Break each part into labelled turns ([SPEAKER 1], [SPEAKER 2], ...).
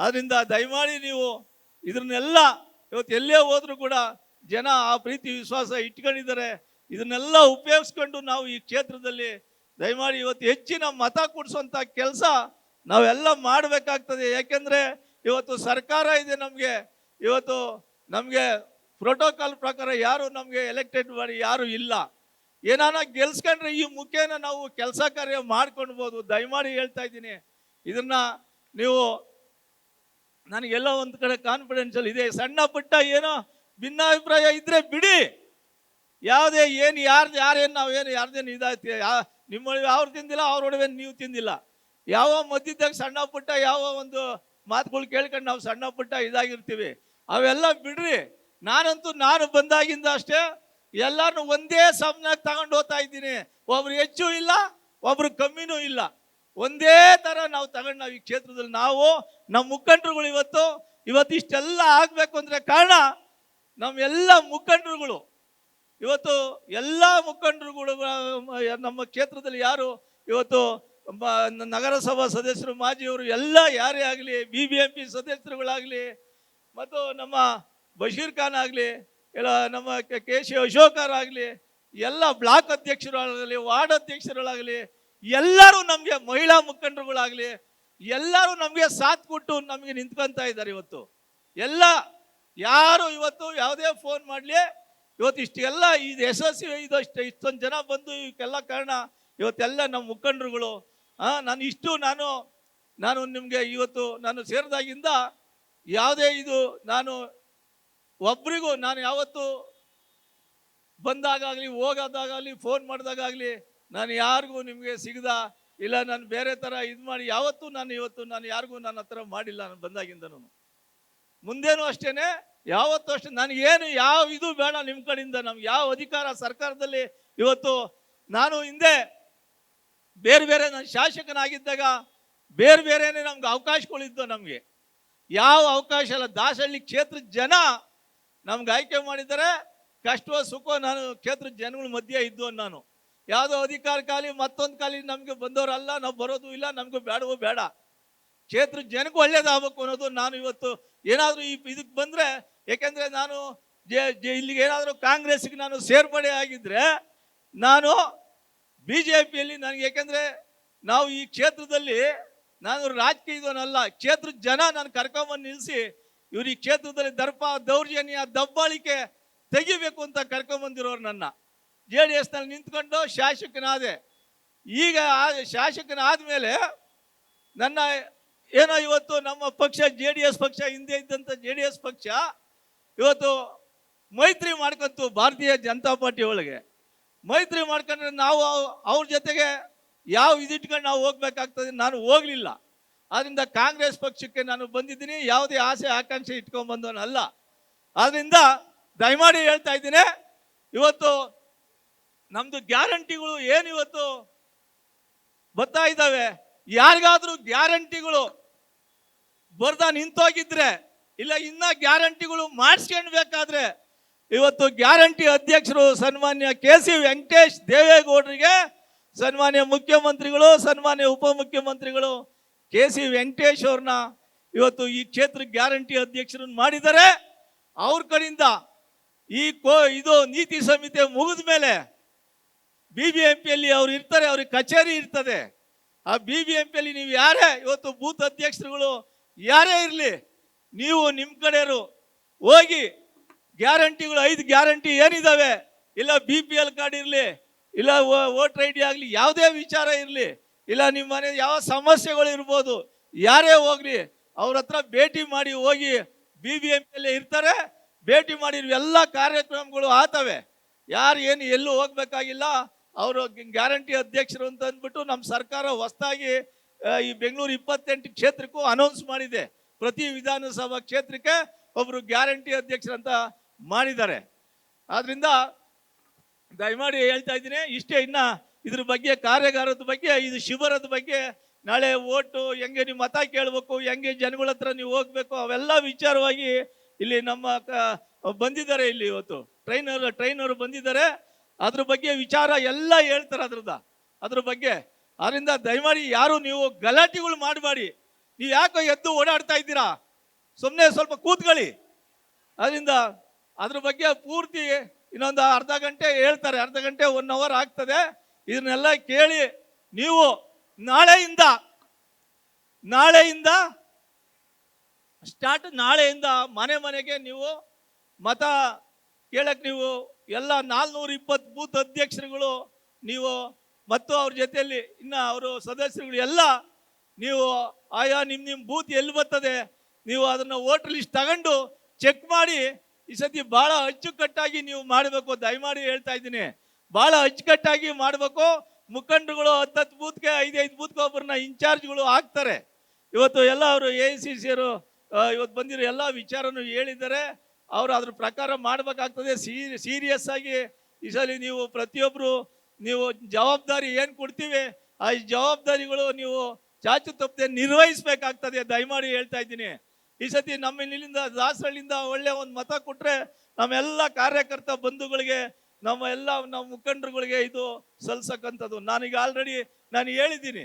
[SPEAKER 1] ಆದ್ರಿಂದ ದಯಮಾಡಿ ನೀವು ಇದನ್ನೆಲ್ಲ ಇವತ್ತು ಎಲ್ಲೇ ಹೋದರೂ ಕೂಡ ಜನ ಆ ಪ್ರೀತಿ ವಿಶ್ವಾಸ ಇಟ್ಕೊಂಡಿದ್ದಾರೆ. ಇದನ್ನೆಲ್ಲ ಉಪಯೋಗಿಸ್ಕೊಂಡು ನಾವು ಈ ಕ್ಷೇತ್ರದಲ್ಲಿ ದಯಮಾಡಿ ಇವತ್ತು ಹೆಚ್ಚಿನ ಮತ ಕೊಡಿಸುವಂಥ ಕೆಲಸ ನಾವೆಲ್ಲ ಮಾಡಬೇಕಾಗ್ತದೆ. ಯಾಕೆಂದ್ರೆ ಇವತ್ತು ಸರ್ಕಾರ ಇದೆ ನಮಗೆ. ಇವತ್ತು ನಮಗೆ ಪ್ರೋಟೋಕಾಲ್ ಪ್ರಕಾರ ಯಾರು ನಮಗೆ ಎಲೆಕ್ಟೆಡ್ ಮಾಡಿ ಯಾರು ಇಲ್ಲ. ಏನಾನ ಗೆಲ್ಸ್ಕೊಂಡ್ರೆ ಈ ಮುಖೇನ ನಾವು ಕೆಲಸ ಕಾರ್ಯ ಮಾಡ್ಕೊಳ್ಬೋದು. ದಯಮಾಡಿ ಹೇಳ್ತಾ ಇದ್ದೀನಿ. ಇದನ್ನ ನೀವು ನನಗೆಲ್ಲ ಒಂದು ಕಡೆ ಕಾನ್ಫಿಡೆನ್ಷಿಯಲ್ ಇದೆ. ಸಣ್ಣ ಪುಟ್ಟ ಏನೋ ಭಿನ್ನಾಭಿಪ್ರಾಯ ಇದ್ರೆ ಬಿಡಿ. ಯಾವುದೇ ಏನು ಯಾರ್ದು ಯಾರೇನು ನಾವೇನು ಯಾರ್ದೇನು ಇದಾಯ್ತು, ಯಾ ನಿಮ್ಮ ಅವ್ರು ತಿಂದಿಲ್ಲ, ಅವ್ರ ಒಡವೆ ನೀವು ತಿಂದಿಲ್ಲ. ಯಾವ ಮದ್ದಿದ್ದಾಗ ಸಣ್ಣ ಪುಟ್ಟ ಯಾವ ಒಂದು ಮಾತುಗಳು ಕೇಳ್ಕೊಂಡು ನಾವು ಸಣ್ಣ ಪುಟ್ಟ ಇದಾಗಿರ್ತೀವಿ. ಅವೆಲ್ಲ ಬಿಡ್ರಿ. ನಾನಂತೂ ನಾನು ಬಂದಾಗಿಂದ ಅಷ್ಟೇ ಎಲ್ಲಾನು ಒಂದೇ ಸಮನಾಗಿ ತಗೊಂಡು ಹೋಗ್ತಾ ಇದ್ದೀನಿ. ಒಬ್ರು ಹೆಚ್ಚು ಇಲ್ಲ, ಒಬ್ರು ಕಮ್ಮಿನೂ ಇಲ್ಲ. ಒಂದೇ ತರ ನಾವು ಕ್ಷೇತ್ರದಲ್ಲಿ ನಾವು, ನಮ್ಮ ಮುಖಂಡರುಗಳು ಇವತ್ತು ಇವತ್ತು ಇಷ್ಟೆಲ್ಲ ಆಗ್ಬೇಕು ಅಂದ್ರೆ ಕಾರಣ ನಮ್ಮ ಎಲ್ಲ ಮುಖಂಡರುಗಳು. ಇವತ್ತು ಎಲ್ಲ ಮುಖಂಡರುಗಳು, ನಮ್ಮ ಕ್ಷೇತ್ರದಲ್ಲಿ ಯಾರು, ಇವತ್ತು ನಗರಸಭಾ ಸದಸ್ಯರು, ಮಾಜಿಯವರು, ಎಲ್ಲ ಯಾರೇ ಆಗಲಿ ಬಿ ಬಿ ಎಂ ಪಿ ಸದಸ್ಯರುಗಳಾಗಲಿ, ಮತ್ತು ನಮ್ಮ ಬಶೀರ್ ಖಾನ್ ಆಗಲಿ, ಇಲ್ಲ ನಮ್ಮ ಕೆ- ಕೆ ಸಿ ಅಶೋಕರಾಗಲಿ ಎಲ್ಲ ಬ್ಲಾಕ್ ಅಧ್ಯಕ್ಷರಾಗಲಿ ವಾರ್ಡ್ ಅಧ್ಯಕ್ಷರುಗಳಾಗಲಿ, ಎಲ್ಲರೂ ನಮಗೆ ಮಹಿಳಾ ಮುಖಂಡರುಗಳಾಗಲಿ ಎಲ್ಲರೂ ನಮಗೆ ಸಾಥ್ ಕೊಟ್ಟು ನಮಗೆ ನಿಂತ್ಕೊಂತ ಇದ್ದಾರೆ ಇವತ್ತು. ಎಲ್ಲ ಯಾರು ಇವತ್ತು ಯಾವುದೇ ಫೋನ್ ಮಾಡಲಿ, ಇವತ್ತು ಇಷ್ಟೆಲ್ಲ ಇದು ಯಶಸ್ವಿ ಇದು ಅಷ್ಟು. ಇಷ್ಟೊಂದು ಜನ ಬಂದು ಇವಕ್ಕೆಲ್ಲ ಕಾರಣ ಇವತ್ತೆಲ್ಲ ನಮ್ಮ ಮುಖಂಡರುಗಳು ನಾನು ಇಷ್ಟು ನಾನು ನಾನು ನಿಮಗೆ ಇವತ್ತು ನಾನು ಸೇರಿದಾಗಿಂದ ಯಾವುದೇ ಇದು ನಾನು ಒಬ್ರಿಗೂ ನಾನು ಯಾವತ್ತು ಬಂದಾಗಲಿ ಹೋಗೋದಾಗಲಿ ಫೋನ್ ಮಾಡಿದಾಗಲಿ ನಾನು ಯಾರಿಗೂ ನಿಮಗೆ ಸಿಗದ ಇಲ್ಲ, ನಾನು ಬೇರೆ ಥರ ಇದು ಮಾಡಿ, ಯಾವತ್ತೂ ನಾನು ಇವತ್ತು ನಾನು ಯಾರಿಗೂ ನನ್ನ ಹತ್ರ ಮಾಡಿಲ್ಲ, ನಾನು ಬಂದಾಗಿಂದನೂ. ಮುಂದೇನು ಅಷ್ಟೇನೆ, ಯಾವತ್ತೂ ಅಷ್ಟೇ, ನನಗೇನು ಯಾವ ಇದು ಬೇಡ ನಿಮ್ಮ ಕಡೆಯಿಂದ, ನಮ್ಗೆ ಯಾವ ಅಧಿಕಾರ ಸರ್ಕಾರದಲ್ಲಿ ಇವತ್ತು ನಾನು ಹಿಂದೆ ಬೇರೆ ಬೇರೆ ನಾನು ಶಾಸಕನಾಗಿದ್ದಾಗ ಬೇರೆ ಬೇರೆನೇ ನಮ್ಗೆ ಅವಕಾಶಗಳಿದ್ದು ನಮಗೆ. ಯಾವ ಅವಕಾಶ ಇಲ್ಲ, ದಾಸಹಳ್ಳಿ ಕ್ಷೇತ್ರದ ಜನ ನಮ್ಗೆ ಆಯ್ಕೆ ಮಾಡಿದ್ದಾರೆ, ಕಷ್ಟವೋ ಸುಖೋ ನಾನು ಕ್ಷೇತ್ರದ ಜನಗಳ ಮಧ್ಯೆ ಇದ್ದು ನಾನು. ಯಾವುದೋ ಅಧಿಕಾರ ಖಾಲಿ, ಮತ್ತೊಂದು ಖಾಲಿ ನಮಗೆ ಬಂದವರಲ್ಲ ನಾವು ಬರೋದು ಇಲ್ಲ, ನಮಗೂ ಬೇಡವೋ ಬೇಡ. ಕ್ಷೇತ್ರ ಜನಕ್ಕೂ ಒಳ್ಳೇದಾಗಬೇಕು ಅನ್ನೋದು ನಾನು ಇವತ್ತು ಏನಾದರೂ ಈ ಇದಕ್ಕೆ ಬಂದರೆ, ಏಕೆಂದರೆ ನಾನು ಇಲ್ಲಿಗೆ ಏನಾದರೂ ಕಾಂಗ್ರೆಸ್ಗೆ ನಾನು ಸೇರ್ಪಡೆ ಆಗಿದ್ದರೆ ನಾನು ಬಿ ಜೆ ಪಿಯಲ್ಲಿ ನನಗೆ ಏಕೆಂದರೆ ನಾವು ಈ ಕ್ಷೇತ್ರದಲ್ಲಿ ನಾನು ರಾಜಕೀಯದವನಲ್ಲ ಕ್ಷೇತ್ರದ ಜನ ನಾನು ಕರ್ಕೊಂಬಂದು ನಿಲ್ಲಿಸಿ ಇವ್ರು ಈ ಕ್ಷೇತ್ರದಲ್ಲಿ ದರ್ಪ, ದೌರ್ಜನ್ಯ, ದಬ್ಬಾಳಿಕೆ ತೆಗಿಬೇಕು ಅಂತ ಕರ್ಕೊಂಬಂದಿರೋರು ನನ್ನ. ಜೆ ಡಿ ಎಸ್ನಲ್ಲಿ ನಿಂತ್ಕೊಂಡು ಶಾಸಕನಾದೆ. ಈಗ ಆ- ಶಾಸಕನಾದ್ಮೇಲೆ ನನ್ನ ಏನೋ ಇವತ್ತು ನಮ್ಮ ಪಕ್ಷ ಜೆ ಡಿ ಎಸ್ ಪಕ್ಷ, ಹಿಂದೆ ಇದ್ದಂಥ ಜೆ ಡಿ ಎಸ್ ಪಕ್ಷ ಇವತ್ತು ಮೈತ್ರಿ ಮಾಡ್ಕೊಂತು ಭಾರತೀಯ ಜನತಾ ಪಾರ್ಟಿ ಒಳಗೆ. ಮೈತ್ರಿ ಮಾಡ್ಕೊಂಡ್ರೆ ನಾವು ಅವ್- ಅವ್ರ ಜೊತೆಗೆ ಯಾವ ಇದಿಟ್ಕೊಂಡು ನಾವು ಹೋಗ್ಬೇಕಾಗ್ತದೆ ನಾನು ಹೋಗಲಿಲ್ಲ. ಆದ್ದರಿಂದ ಕಾಂಗ್ರೆಸ್ ಪಕ್ಷಕ್ಕೆ ನಾನು ಬಂದಿದ್ದೀನಿ, ಯಾವುದೇ ಆಸೆ, ಆಕಾಂಕ್ಷೆ ಇಟ್ಕೊಂಡ್ ಆದ್ದರಿಂದ ದಯಮಾಡಿ ಹೇಳ್ತಾ ಇದ್ದೀನಿ, ಇವತ್ತು ನಮ್ದು ಗ್ಯಾರಂಟಿಗಳು ಏನು ಇವತ್ತು ಬರ್ತಾ ಇದ್ದಾವೆ. ಯಾರಿಗಾದ್ರೂ ಗ್ಯಾರಂಟಿಗಳು ಬರ್ದ ನಿಂತೋಗಿದ್ರೆ, ಇಲ್ಲ ಇನ್ನ ಗ್ಯಾರಂಟಿಗಳು ಮಾಡಿಸ್ಕೊಳ್ಬೇಕಾದ್ರೆ ಇವತ್ತು ಗ್ಯಾರಂಟಿ ಅಧ್ಯಕ್ಷರು ಸನ್ಮಾನ್ಯ ಕೆ ಸಿ ವೆಂಕಟೇಶ್ ದೇವೇಗೌಡರಿಗೆ, ಸನ್ಮಾನ್ಯ ಮುಖ್ಯಮಂತ್ರಿಗಳು, ಸನ್ಮಾನ್ಯ ಉಪಮುಖ್ಯಮಂತ್ರಿಗಳು ಕೆ ಸಿ ವೆಂಕಟೇಶ್ ಅವ್ರನ್ನ ಇವತ್ತು ಈ ಕ್ಷೇತ್ರ ಗ್ಯಾರಂಟಿ ಅಧ್ಯಕ್ಷರನ್ನ ಮಾಡಿದ್ದಾರೆ. ಅವ್ರ ಕಡೆಯಿಂದ ಈ ಕೋ, ಇದು ನೀತಿ ಸಂಹಿತೆ ಮುಗಿದ ಮೇಲೆ ಬಿ ಬಿ ಎಂ ಪಿಯಲ್ಲಿ ಅವ್ರು ಇರ್ತಾರೆ, ಅವ್ರಿಗೆ ಕಚೇರಿ ಇರ್ತದೆ. ಆ ಬಿ ಬಿ ಎಂ ನೀವು ಯಾರೇ, ಇವತ್ತು ಬೂತ್ ಅಧ್ಯಕ್ಷರುಗಳು ಯಾರೇ ಇರಲಿ, ನೀವು ನಿಮ್ಮ ಕಡೆಯರು ಹೋಗಿ ಗ್ಯಾರಂಟಿಗಳು, ಐದು ಗ್ಯಾರಂಟಿ ಏನಿದ್ದಾವೆ ಇಲ್ಲ ಬಿ ಪಿ ಎಲ್ ಕಾರ್ಡ್ ಇರಲಿ, ಇಲ್ಲ ವೋಟರ್ ಐ ಡಿ ಆಗಲಿ, ಯಾವುದೇ ವಿಚಾರ ಇರಲಿ, ಇಲ್ಲ ನಿಮ್ಮ ಮನೆ ಯಾವ ಸಮಸ್ಯೆಗಳು ಇರ್ಬೋದು, ಯಾರೇ ಹೋಗ್ಲಿ, ಅವ್ರ ಹತ್ರ ಭೇಟಿ ಮಾಡಿ ಹೋಗಿ ಬಿ ಬಿ ಎಂ ಪಿಯಲ್ಲಿ ಇರ್ತಾರೆ, ಭೇಟಿ ಮಾಡಿರುವ ಎಲ್ಲ ಕಾರ್ಯಕ್ರಮಗಳು ಆತವೆ. ಯಾರು ಏನು, ಎಲ್ಲೂ ಹೋಗ್ಬೇಕಾಗಿಲ್ಲ. ಅವರು ಗ್ಯಾರಂಟಿ ಅಧ್ಯಕ್ಷರು ಅಂತ ಅಂದ್ಬಿಟ್ಟು ನಮ್ಮ ಸರ್ಕಾರ ಹೊಸದಾಗಿ ಈ ಬೆಂಗಳೂರು ಇಪ್ಪತ್ತೆಂಟು ಕ್ಷೇತ್ರಕ್ಕೂ ಅನೌನ್ಸ್ ಮಾಡಿದೆ. ಪ್ರತಿ ವಿಧಾನಸಭಾ ಕ್ಷೇತ್ರಕ್ಕೆ ಒಬ್ಬರು ಗ್ಯಾರಂಟಿ ಅಧ್ಯಕ್ಷರಂತ ಮಾಡಿದ್ದಾರೆ. ಆದ್ದರಿಂದ ದಯಮಾಡಿ ಹೇಳ್ತಾ ಇದ್ದೀನಿ, ಇಷ್ಟೇ ಇನ್ನ ಇದ್ರ ಬಗ್ಗೆ, ಕಾರ್ಯಾಗಾರದ ಬಗ್ಗೆ, ಇದು ಶಿಬಿರದ ಬಗ್ಗೆ, ನಾಳೆ ಓಟು, ಹೆಂಗೆ ನೀವು ಮತ ಕೇಳಬೇಕು, ಹೆಂಗೆ ಜನಗಳ ಹತ್ರ ನೀವು ಹೋಗ್ಬೇಕು, ಅವೆಲ್ಲ ವಿಚಾರವಾಗಿ ಇಲ್ಲಿ ನಮ್ಮ ಬಂದಿದ್ದಾರೆ ಇಲ್ಲಿ ಇವತ್ತು. ಟ್ರೈನರ್ ಟ್ರೈನರ್ ಬಂದಿದ್ದಾರೆ. ಅದ್ರ ಬಗ್ಗೆ ವಿಚಾರ ಎಲ್ಲ ಹೇಳ್ತಾರೆ ಅದ್ರದ್ದು. ಅದ್ರ ಬಗ್ಗೆ ಅದರಿಂದ ದಯಮಾಡಿ ಯಾರು ನೀವು ಗಲಾಟೆಗಳು ಮಾಡಬೇಡಿ. ನೀವು ಯಾಕೋ ಎದ್ದು ಓಡಾಡ್ತಾ ಇದ್ದೀರಾ? ಸುಮ್ಮನೆ ಸ್ವಲ್ಪ ಕೂತ್ಕೊಳ್ಳಿ. ಅದರಿಂದ ಅದ್ರ ಬಗ್ಗೆ ಪೂರ್ತಿ ಇನ್ನೊಂದು ಅರ್ಧ ಗಂಟೆ ಹೇಳ್ತಾರೆ. ಅರ್ಧ ಗಂಟೆ ಒನ್ ಅವರ್ ಆಗ್ತದೆ. ಇದನ್ನೆಲ್ಲ ಕೇಳಿ ನೀವು ನಾಳೆಯಿಂದ ನಾಳೆಯಿಂದ ಸ್ಟಾರ್ಟ್ ನಾಳೆಯಿಂದ ಮನೆ ಮನೆಗೆ ನೀವು ಮತ ಕೇಳಕ್ಕೆ ನೀವು ಎಲ್ಲ ನಾಲ್ನೂರ ಇಪ್ಪತ್ತು ಬೂತ್ ಅಧ್ಯಕ್ಷರುಗಳು, ನೀವು ಮತ್ತು ಅವ್ರ ಜೊತೆಯಲ್ಲಿ ಇನ್ನು ಅವರು ಸದಸ್ಯರುಗಳು ಎಲ್ಲ, ನೀವು ಆಯಾ ನಿಮ್ಮ ನಿಮ್ಮ ಬೂತ್ ಎಲ್ಲಿ ಬರ್ತದೆ, ನೀವು ಅದನ್ನು ವೋಟರ್ ಲಿಸ್ಟ್ ತಗೊಂಡು ಚೆಕ್ ಮಾಡಿ, ಈ ಸತಿ ಭಾಳ ಅಚ್ಚುಕಟ್ಟಾಗಿ ನೀವು ಮಾಡಬೇಕು, ದಯಮಾಡಿ ಹೇಳ್ತಾ ಇದ್ದೀನಿ. ಭಾಳ ಅಚ್ಚುಕಟ್ಟಾಗಿ ಮಾಡಬೇಕು, ಮುಖಂಡರುಗಳು ಹತ್ತತ್ತು ಬೂತ್ಗೆ ಐದೈದು ಬೂತ್ಗೆ ಒಬ್ಬರನ್ನ ಇನ್ಚಾರ್ಜ್ಗಳು ಆಗ್ತಾರೆ. ಇವತ್ತು ಎಲ್ಲ ಅವರು ಎ ಸಿ ಸಿಯರು ಇವತ್ತು ಬಂದಿರೋ ಎಲ್ಲ ವಿಚಾರನೂ ಹೇಳಿದ್ದಾರೆ. ಅವರು ಅದ್ರ ಪ್ರಕಾರ ಮಾಡಬೇಕಾಗ್ತದೆ. ಸೀರಿಯಸ್ ಆಗಿ ಈ ಸಲ ನೀವು ಪ್ರತಿಯೊಬ್ಬರು ನೀವು ಜವಾಬ್ದಾರಿ ಏನು ಕೊಡ್ತೀವಿ, ಆ ಜವಾಬ್ದಾರಿಗಳು ನೀವು ಚಾಚು ತಪ್ಪದೆ ನಿರ್ವಹಿಸಬೇಕಾಗ್ತದೆ. ದಯಮಾಡಿ ಹೇಳ್ತಾ ಇದ್ದೀನಿ. ಈ ಸತಿ ನಮ್ಮ ಇಲ್ಲಿಂದ ದಾಸರಳ್ಳಿಯಿಂದ ಒಳ್ಳೆ ಒಂದು ಮತ ಕೊಟ್ರೆ ನಮ್ಮೆಲ್ಲ ಕಾರ್ಯಕರ್ತ ಬಂಧುಗಳಿಗೆ, ನಮ್ಮ ಎಲ್ಲ ನಮ್ಮ ಮುಖಂಡರುಗಳಿಗೆ ಇದು ಸಲ್ಸಕ್ಕಂಥದ್ದು. ನಾನೀಗ ಆಲ್ರೆಡಿ ನಾನು ಹೇಳಿದ್ದೀನಿ.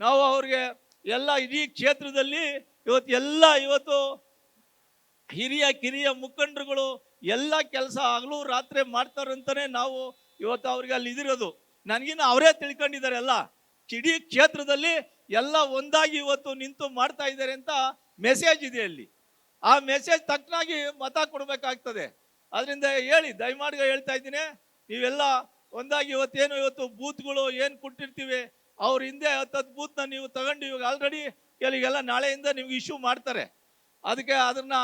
[SPEAKER 1] ನಾವು ಅವ್ರಿಗೆ ಎಲ್ಲ ಇಡೀ ಕ್ಷೇತ್ರದಲ್ಲಿ ಇವತ್ತು ಎಲ್ಲ ಇವತ್ತು ಹಿರಿಯ ಕಿರಿಯ ಮುಖಂಡರುಗಳು ಎಲ್ಲ ಕೆಲಸ ಆಗಲೂ ರಾತ್ರಿ ಮಾಡ್ತಾರಂತಾನೆ ನಾವು ಇವತ್ತು ಅವ್ರಿಗೆ ಅಲ್ಲಿ ಇದಿರೋದು. ನನಗಿನ್ನ ಅವರೇ ತಿಳ್ಕೊಂಡಿದ್ದಾರೆ ಎಲ್ಲ ಇಡೀ ಕ್ಷೇತ್ರದಲ್ಲಿ ಎಲ್ಲ ಒಂದಾಗಿ ಇವತ್ತು ನಿಂತು ಮಾಡ್ತಾ ಇದ್ದಾರೆ ಅಂತ ಮೆಸೇಜ್ ಇದೆ ಅಲ್ಲಿ. ಆ ಮೆಸೇಜ್ ತಕ್ಕನಾಗಿ ಮತ ಕೊಡಬೇಕಾಗ್ತದೆ. ಅದರಿಂದ ಹೇಳಿ ದಯಮಾಡಿ ಹೇಳ್ತಾ ಇದ್ದೀನಿ. ನೀವೆಲ್ಲ ಒಂದಾಗಿ ಇವತ್ತೇನು ಇವತ್ತು ಬೂತ್ಗಳು ಏನು ಕೊಟ್ಟಿರ್ತೀವಿ, ಅವ್ರ ಹಿಂದೆ ಹತ್ತತ್ತು ಬೂತ್ನ ನೀವು ತಗೊಂಡು ಇವಾಗ ಆಲ್ರೆಡಿ ಕೆಲಗೆಲ್ಲ ನಾಳೆಯಿಂದ ನಿಮ್ಗೆ ಇಶ್ಯೂ ಮಾಡ್ತಾರೆ. ಅದಕ್ಕೆ ಅದನ್ನ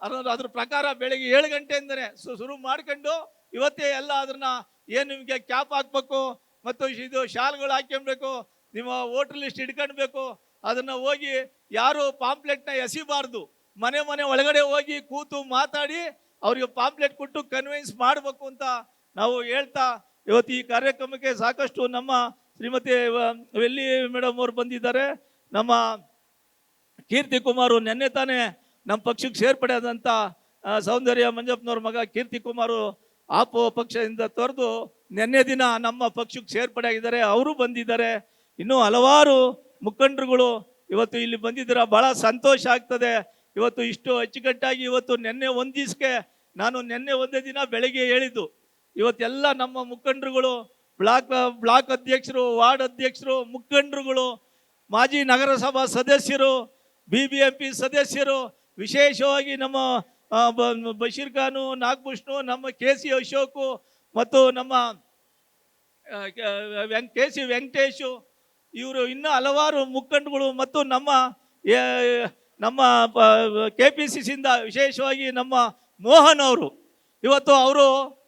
[SPEAKER 1] ಅದನ್ನ ಅದ್ರ ಪ್ರಕಾರ ಬೆಳಿಗ್ಗೆ ಏಳು ಗಂಟೆಯಿಂದನೇ ಶುರು ಮಾಡ್ಕೊಂಡು ಇವತ್ತೇ ಎಲ್ಲ ಅದನ್ನ ಏನು ನಿಮಗೆ ಕ್ಯಾಪ್ ಹಾಕ್ಬೇಕು ಮತ್ತು ಇದು ಶಾಲ್ಗಳು ಹಾಕ್ಕೊಬೇಕು ನಿಮ್ಮ ವೋಟರ್ ಲಿಸ್ಟ್ ಹಿಡ್ಕೊಳ್ಬೇಕು ಅದನ್ನ ಹೋಗಿ ಯಾರು ಪಾಂಪ್ಲೆಟ್ನ ಎಸಿಬಾರ್ದು, ಮನೆ ಮನೆ ಒಳಗಡೆ ಹೋಗಿ ಕೂತು ಮಾತಾಡಿ ಅವರಿಗೆ ಪಾಂಪ್ಲೆಟ್ ಕೊಟ್ಟು ಕನ್ವಿನ್ಸ್ ಮಾಡಬೇಕು ಅಂತ ನಾವು ಹೇಳ್ತಾ ಇವತ್ತು ಈ ಕಾರ್ಯಕ್ರಮಕ್ಕೆ ಸಾಕಷ್ಟು ನಮ್ಮ ಶ್ರೀಮತಿ ವೆಲ್ಲಿ ಮೇಡಮ್ ಅವರು ಬಂದಿದ್ದಾರೆ. ನಮ್ಮ ಕೀರ್ತಿ ಕುಮಾರು ನೆನ್ನೆ ತಾನೇ ನಮ್ಮ ಪಕ್ಷಕ್ಕೆ ಸೇರ್ಪಡೆ ಆದಂಥ ಸೌಂದರ್ಯ ಮಂಜಪ್ಪನವ್ರ ಮಗ ಕೀರ್ತಿ ಕುಮಾರು ಆಪೋ ಪಕ್ಷದಿಂದ ತೊರೆದು ನಿನ್ನೆ ದಿನ ನಮ್ಮ ಪಕ್ಷಕ್ಕೆ ಸೇರ್ಪಡೆ ಆಗಿದ್ದಾರೆ ಅವರು ಬಂದಿದ್ದಾರೆ. ಇನ್ನೂ ಹಲವಾರು ಮುಖಂಡರುಗಳು ಇವತ್ತು ಇಲ್ಲಿ ಬಂದಿದ್ದೀರ ಭಾಳ ಸಂತೋಷ ಆಗ್ತದೆ. ಇವತ್ತು ಇಷ್ಟು ಅಚ್ಚುಕಟ್ಟಾಗಿ ಇವತ್ತು ನಿನ್ನೆ ಒಂದು ನಾನು ನಿನ್ನೆ ಒಂದೇ ದಿನ ಬೆಳಗ್ಗೆ ಹೇಳಿದ್ದು, ಇವತ್ತೆಲ್ಲ ನಮ್ಮ ಮುಖಂಡರುಗಳು, ಬ್ಲಾಕ್ ಬ್ಲಾಕ್ ಅಧ್ಯಕ್ಷರು, ವಾರ್ಡ್ ಅಧ್ಯಕ್ಷರು, ಮುಖಂಡರುಗಳು, ಮಾಜಿ ನಗರಸಭಾ ಸದಸ್ಯರು ಬಿ ಬಿ ಎಂ ಪಿ ಸದಸ್ಯರು ವಿಶೇಷವಾಗಿ ನಮ್ಮ ಬಶೀರ್ ಖಾನು, ನಾಗಭೂಷಣು, ನಮ್ಮ ಕೆ ಸಿ ಅಶೋಕು ಮತ್ತು ನಮ್ಮ ಕೆ- ಸಿ ವೆಂಕಟೇಶು, ಇವರು ಇನ್ನೂ ಹಲವಾರು ಮುಖಂಡಗಳು ಮತ್ತು ನಮ್ಮ ನಮ್ಮ ಕೆ ಪಿ ಸಿ ಸಿಂದ ವಿಶೇಷವಾಗಿ ನಮ್ಮ ಮೋಹನ್ ಅವರು. ಇವತ್ತು ಅವರು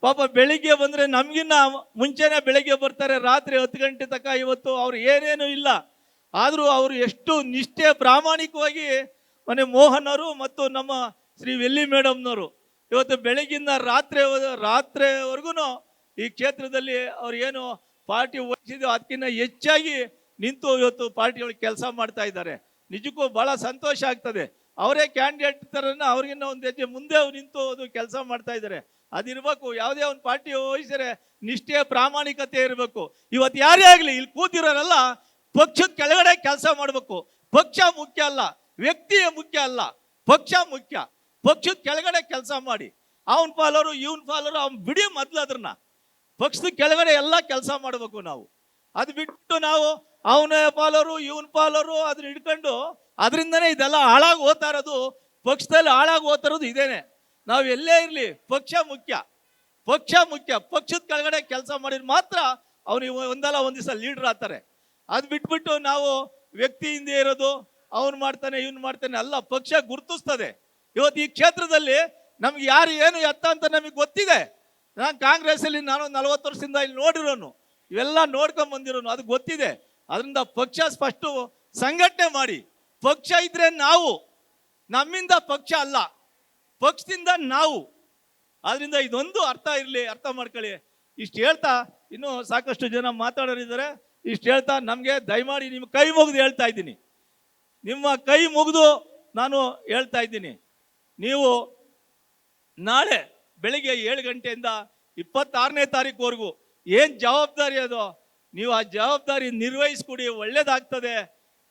[SPEAKER 1] ಪಾಪ ಬೆಳಿಗ್ಗೆ ಬಂದರೆ ನಮಗಿನ್ನ ಮುಂಚೆನೇ ಬೆಳಿಗ್ಗೆ ಬರ್ತಾರೆ, ರಾತ್ರಿ ಹತ್ತು ಗಂಟೆ ತನಕ ಇವತ್ತು ಅವ್ರು ಏನೇನು ಇಲ್ಲ. ಆದರೂ ಅವರು ಎಷ್ಟು ನಿಷ್ಠೆ ಪ್ರಾಮಾಣಿಕವಾಗಿ ಮನೆ ಮೋಹನರು ಮತ್ತು ನಮ್ಮ ಶ್ರೀ ವೆಲ್ಲಿ ಮೇಡಮ್ನವರು. ಇವತ್ತು ಬೆಳಗಿನ ರಾತ್ರಿ ರಾತ್ರಿವರೆಗೂ ಈ ಕ್ಷೇತ್ರದಲ್ಲಿ ಅವ್ರು ಏನು ಪಾರ್ಟಿ ವಹಿಸಿದ್ರು ಅದಕ್ಕಿಂತ ಹೆಚ್ಚಾಗಿ ನಿಂತು ಇವತ್ತು ಪಾರ್ಟಿ ಒಳಗೆ ಕೆಲಸ ಮಾಡ್ತಾ ಇದ್ದಾರೆ. ನಿಜಕ್ಕೂ ಬಹಳ ಸಂತೋಷ ಆಗ್ತದೆ. ಅವರೇ ಕ್ಯಾಂಡಿಡೇಟ್ ಥರನ ಅವ್ರಿಗಿನ್ನ ಒಂದು ಹೆಜ್ಜೆ ಮುಂದೆ ಅವ್ರು ನಿಂತು ಅದು ಕೆಲಸ ಮಾಡ್ತಾ ಇದ್ದಾರೆ. ಅದಿರಬೇಕು, ಯಾವುದೇ ಒಂದು ಪಾರ್ಟಿ ವಹಿಸಿದರೆ ನಿಷ್ಠೆ, ಪ್ರಾಮಾಣಿಕತೆ ಇರಬೇಕು. ಇವತ್ತು ಯಾರೇ ಆಗಲಿ, ಇಲ್ಲಿ ಕೂತಿರೋರೆಲ್ಲ ಪಕ್ಷದ ಕೆಳಗಡೆ ಕೆಲಸ ಮಾಡಬೇಕು. ಪಕ್ಷ ಮುಖ್ಯ ಅಲ್ಲ. ವ್ಯಕ್ತಿಯೇ ಮುಖ್ಯ ಅಲ್ಲ, ಪಕ್ಷ ಮುಖ್ಯ. ಪಕ್ಷದ ಕೆಳಗಡೆ ಕೆಲಸ ಮಾಡಿ, ಅವನ್ ಫಾಲೋರು ಇವನ್ ಫಾಲೋರು ಅವ್ನ್ ಬಿಡಿ ಮೊದ್ಲು ಅದ್ರನ್ನ. ಪಕ್ಷದ ಕೆಳಗಡೆ ಎಲ್ಲ ಕೆಲಸ ಮಾಡಬೇಕು ನಾವು. ಅದು ಬಿಟ್ಟು ನಾವು ಅವನ ಪಾಲರು ಇವನ್ ಪಾಲರು ಅದನ್ನ ಹಿಡ್ಕೊಂಡು ಅದರಿಂದನೇ ಇದೆಲ್ಲ ಹಾಳಾಗಿ ಓದ್ತಾ ಇರೋದು, ಪಕ್ಷದಲ್ಲಿ ಹಾಳಾಗಿ ಓದ್ತಾ ಇರೋದು ಇದೇನೆ. ನಾವು ಎಲ್ಲೇ ಇರಲಿ, ಪಕ್ಷ ಮುಖ್ಯ. ಪಕ್ಷ ಮುಖ್ಯ. ಪಕ್ಷದ ಕೆಳಗಡೆ ಕೆಲಸ ಮಾಡಿದ್ರೆ ಮಾತ್ರ ಅವನಿಗೆ ಒಂದಲ್ಲ ಒಂದು ದಿವಸ ಲೀಡರ್ ಆಗ್ತಾರೆ. ಅದು ಬಿಟ್ಬಿಟ್ಟು ನಾವು ವ್ಯಕ್ತಿಯಿಂದ ಇರೋದು ಅವ್ನು ಮಾಡ್ತಾನೆ, ಇವನು ಮಾಡ್ತಾನೆ, ಅಲ್ಲ, ಪಕ್ಷ ಗುರುತಿಸ್ತದೆ. ಇವತ್ತು ಈ ಕ್ಷೇತ್ರದಲ್ಲಿ ನಮ್ಗೆ ಯಾರು ಏನು ಎತ್ತ ಅಂತ ನಮಗೆ ಗೊತ್ತಿದೆ. ನಾನು ಕಾಂಗ್ರೆಸ್ಸಲ್ಲಿ ನಾನು ನಲವತ್ತು ವರ್ಷದಿಂದ ಇಲ್ಲಿ ನೋಡಿರೋನು. ಇವೆಲ್ಲ ನೋಡ್ಕೊಂಡ್ ಬಂದಿರೋನು, ಅದು ಗೊತ್ತಿದೆ. ಅದರಿಂದ ಪಕ್ಷ ಸ್ಪಷ್ಟ ಸಂಘಟನೆ ಮಾಡಿ. ಪಕ್ಷ ಇದ್ರೆ ನಾವು, ನಮ್ಮಿಂದ ಪಕ್ಷ ಅಲ್ಲ, ಪಕ್ಷದಿಂದ ನಾವು. ಆದ್ರಿಂದ ಇದೊಂದು ಅರ್ಥ ಇರಲಿ, ಅರ್ಥ ಮಾಡ್ಕೊಳ್ಳಿ. ಇಷ್ಟು ಹೇಳ್ತಾ, ಇನ್ನೂ ಸಾಕಷ್ಟು ಜನ ಮಾತಾಡೋರಿದ್ದಾರೆ. ಇಷ್ಟು ಹೇಳ್ತಾ, ನಮಗೆ ದಯಮಾಡಿ ನಿಮ್ಮ ಕೈ ಮುಗಿದು ಹೇಳ್ತಾ ಇದ್ದೀನಿ. ನಿಮ್ಮ ಕೈ ಮುಗಿದು ನಾನು ಹೇಳ್ತಾ ಇದ್ದೀನಿ. ನೀವು ನಾಳೆ ಬೆಳಿಗ್ಗೆ ಏಳು ಗಂಟೆಯಿಂದ ಇಪ್ಪತ್ತಾರನೇ ತಾರೀಕುವರೆಗೂ ಏನು ಜವಾಬ್ದಾರಿ ಅದು? ನೀವು ಆ ಜವಾಬ್ದಾರಿ ನಿರ್ವಹಿಸ್ಕೊಡಿ, ಒಳ್ಳೇದಾಗ್ತದೆ.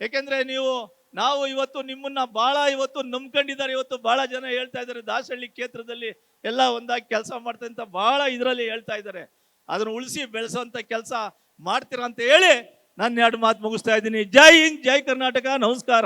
[SPEAKER 1] ಏಕೆಂದರೆ ನೀವು, ನಾವು ಇವತ್ತು ನಿಮ್ಮನ್ನು ಭಾಳ ಇವತ್ತು ನಂಬ್ಕೊಂಡಿದ್ದಾರೆ. ಇವತ್ತು ಭಾಳ ಜನ ಹೇಳ್ತಾ ಇದ್ದಾರೆ, ದಾಸಹಳ್ಳಿ ಕ್ಷೇತ್ರದಲ್ಲಿ ಎಲ್ಲ ಒಂದಾಗಿ ಕೆಲಸ ಮಾಡ್ತಾ ಅಂತ ಭಾಳ ಇದರಲ್ಲಿ ಹೇಳ್ತಾ ಇದ್ದಾರೆ. ಅದನ್ನು ಉಳಿಸಿ ಬೆಳೆಸೋ ಕೆಲಸ ಮಾಡ್ತೀರಾ ಅಂತ ಹೇಳಿ ನನ್ನ ಎರಡು ಮಾತು ಮುಗಿಸ್ತಾ ಇದ್ದೀನಿ. ಜೈ ಹಿಂದ್ ಜೈ ಕರ್ನಾಟಕ. ನಮಸ್ಕಾರ.